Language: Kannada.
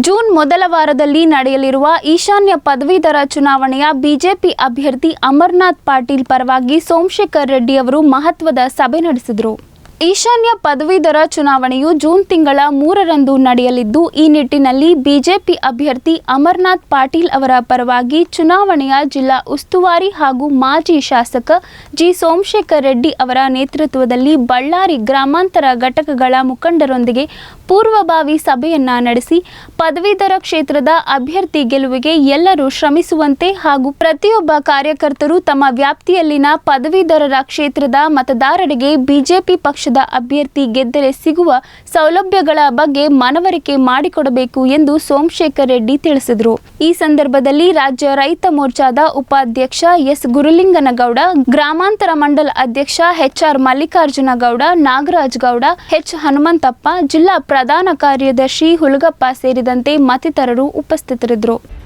ಜೂನ್ ಮೊದಲ ವಾರದಲ್ಲಿ ನಡೆಯಲಿರುವ ಈಶಾನ್ಯ ಪದವೀಧರ ಚುನಾವಣೆಯ ಬಿಜೆಪಿ ಅಭ್ಯರ್ಥಿ ಅಮರ್ನಾಥ್ ಪಾಟೀಲ್ ಪರವಾಗಿ ಸೋಮಶೇಖರ್ ರೆಡ್ಡಿ ಅವರು ಮಹತ್ವದ ಸಭೆ ನಡೆಸಿದರು. ಈಶಾನ್ಯ ಪದವೀಧರ ಚುನಾವಣೆಯು ಜೂನ್ ತಿಂಗಳ ಮೂರರಂದು ನಡೆಯಲಿದ್ದು, ಈ ನಿಟ್ಟಿನಲ್ಲಿ ಬಿಜೆಪಿ ಅಭ್ಯರ್ಥಿ ಅಮರ್ನಾಥ್ ಪಾಟೀಲ್ ಅವರ ಪರವಾಗಿ ಚುನಾವಣೆಯ ಜಿಲ್ಲಾ ಉಸ್ತುವಾರಿ ಹಾಗೂ ಮಾಜಿ ಶಾಸಕ ಜಿ. ಸೋಮಶೇಖರ್ ರೆಡ್ಡಿ ಅವರ ನೇತೃತ್ವದಲ್ಲಿ ಬಳ್ಳಾರಿ ಗ್ರಾಮಾಂತರ ಘಟಕಗಳ ಮುಖಂಡರೊಂದಿಗೆ ಪೂರ್ವಭಾವಿ ಸಭೆಯನ್ನ ನಡೆಸಿ ಪದವೀಧರ ಕ್ಷೇತ್ರದ ಅಭ್ಯರ್ಥಿ ಗೆಲುವಿಗೆ ಎಲ್ಲರೂ ಶ್ರಮಿಸುವಂತೆ ಹಾಗೂ ಪ್ರತಿಯೊಬ್ಬ ಕಾರ್ಯಕರ್ತರು ತಮ್ಮ ವ್ಯಾಪ್ತಿಯಲ್ಲಿನ ಪದವೀಧರರ ಕ್ಷೇತ್ರದ ಮತದಾರರಿಗೆ ಬಿಜೆಪಿ ಪಕ್ಷದ ಅಭ್ಯರ್ಥಿ ಗೆದ್ದರೆ ಸಿಗುವ ಸೌಲಭ್ಯಗಳ ಬಗ್ಗೆ ಮನವರಿಕೆ ಮಾಡಿಕೊಡಬೇಕು ಎಂದು ಸೋಮಶೇಖರ್ ರೆಡ್ಡಿ ತಿಳಿಸಿದರು. ಈ ಸಂದರ್ಭದಲ್ಲಿ ರಾಜ್ಯ ರೈತ ಮೋರ್ಚಾದ ಉಪಾಧ್ಯಕ್ಷ ಎಸ್. ಗುರುಲಿಂಗನಗೌಡ, ಗ್ರಾಮಾಂತರ ಮಂಡಲ ಅಧ್ಯಕ್ಷ ಎಚ್ಆರ್ ಮಲ್ಲಿಕಾರ್ಜುನ ಗೌಡ ನಾಗರಾಜ್ ಗೌಡ, ಎಚ್. ಹನುಮಂತಪ್ಪ, ಜಿಲ್ಲಾ ಪ್ರಧಾನ ಕಾರ್ಯದರ್ಶಿ ಹುಲಗಪ್ಪ ಸೇರಿದಂತೆ ಮತ್ತಿತರರು ಉಪಸ್ಥಿತರಿದ್ದರು.